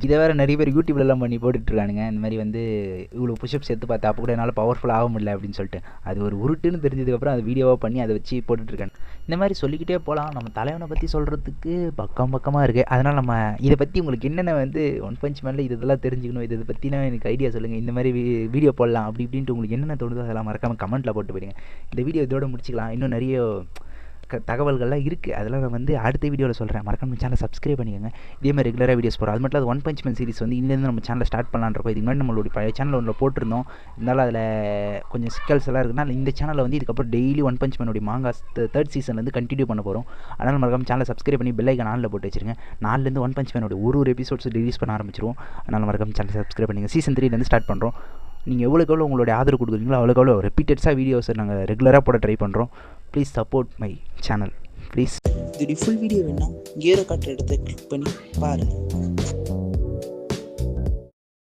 இதை வேறு நிறைய பேர் யூடியூப்லலாம் பண்ணி போட்டுட்ருக்கானுங்க. இந்த மாதிரி வந்து இவ்வளோ புஷ்அப்ஸ் எடுத்து பார்த்தா அப்போ கூட என்னால் பவர்ஃபுல் ஆக முடியல அப்படின்னு சொல்லிட்டு. அது ஒரு உருட்டுன்னு தெரிஞ்சதுக்கப்புறம் அது வீடியோவாக பண்ணி அதை வச்சு போட்டுட்ருக்கேன். இந்த மாதிரி சொல்லிக்கிட்டே போகலாம் நம்ம தலைவனை பற்றி சொல்கிறதுக்கு பக்கம் பக்கமாக இருக்குது அதனால் நம்ம இதை பற்றி உங்களுக்கு என்னென்ன வந்து ஒன் பஞ்ச் மேனில் இது இதெல்லாம் தெரிஞ்சுக்கணும் இது இதை பற்றினா எனக்கு ஐடியா சொல்லுங்கள் இந்த மாதிரி வீ- வீடியோ போடலாம். அப்படி இப்படின்ட்டு உங்களுக்கு என்னென்ன தோணுதோ அதெல்லாம் மறக்காமல் கமெண்ட்டில் போட்டு போயிடுங்க. இந்த வீடியோ இதோட முடிச்சிக்கலாம். இன்னும் நிறைய தகவல்கள்லாம் இருக்குது அதெல்லாம் நான் வந்து அடுத்த வீடியோவில் சொல்கிறேன் மறக்காம சேனலை சப்ஸ்கிரைப் பண்ணிக்கோங்க. இதே மாதிரி ரெகுலராக வீடியோஸ் போகிறோம் அது மட்டும் அது ஒன் பஞ்ச் மேன் சீரிஸ் வந்து இன்னிலேருந்து நம்ம சேனலில் ஸ்டார்ட் பண்ணலான்றப்போ இதுக்கு முன்னாடி நம்மளுடைய பழைய சேனல் ஒன்றில் போட்டிருந்தோம். இருந்தாலும் அதில் கொஞ்சம் சிக்கல்ஸ் எல்லாம் இருக்குன்னா இந்த சேனலில் வந்து இதுக்கப்புறம் டெய்லி ஒன் பஞ்ச் மேனுடைய மாங்காஸ் தேர்ட் சீசன் வந்து கண்டினியூ பண்ண போகிறோம் அதனால் மறக்காம சேனலை சப்ஸ்கிரைப் பண்ணி பெல் ஐக்கன் ஆனில் போட்டு வச்சிருங்க. நாலுலேருந்து ஒன் பஞ்ச் மேனுடைய ஒரு ஒரு எபிசோட்ஸ் ரிலீஸ் பண்ண ஆரம்பிச்சிருவோம். அதனால் மறக்காம சேனல் சப்ஸ்கிரைப் பண்ணிங்க சீசன் த்ரீலேருந்து ஸ்டார்ட் பண்ணுறோம் நீங்கள் எவ்வளோக்கு எவ்வளோ உங்களுடைய ஆதரவு கொடுக்குறீங்களோ அவ்வளோக்கு அவ்வளோ ரிப்பீட்டட்ஸாக வீடியோஸை நாங்கள் ரெகுலராக போட ட்ரை பண்ணுறோம் please support my channel please இதோடைய ஃபுல் வீடியோ வேணால் ஏரோ காட்டுற இடத்த கிளிக் பண்ணி பாருங்கள்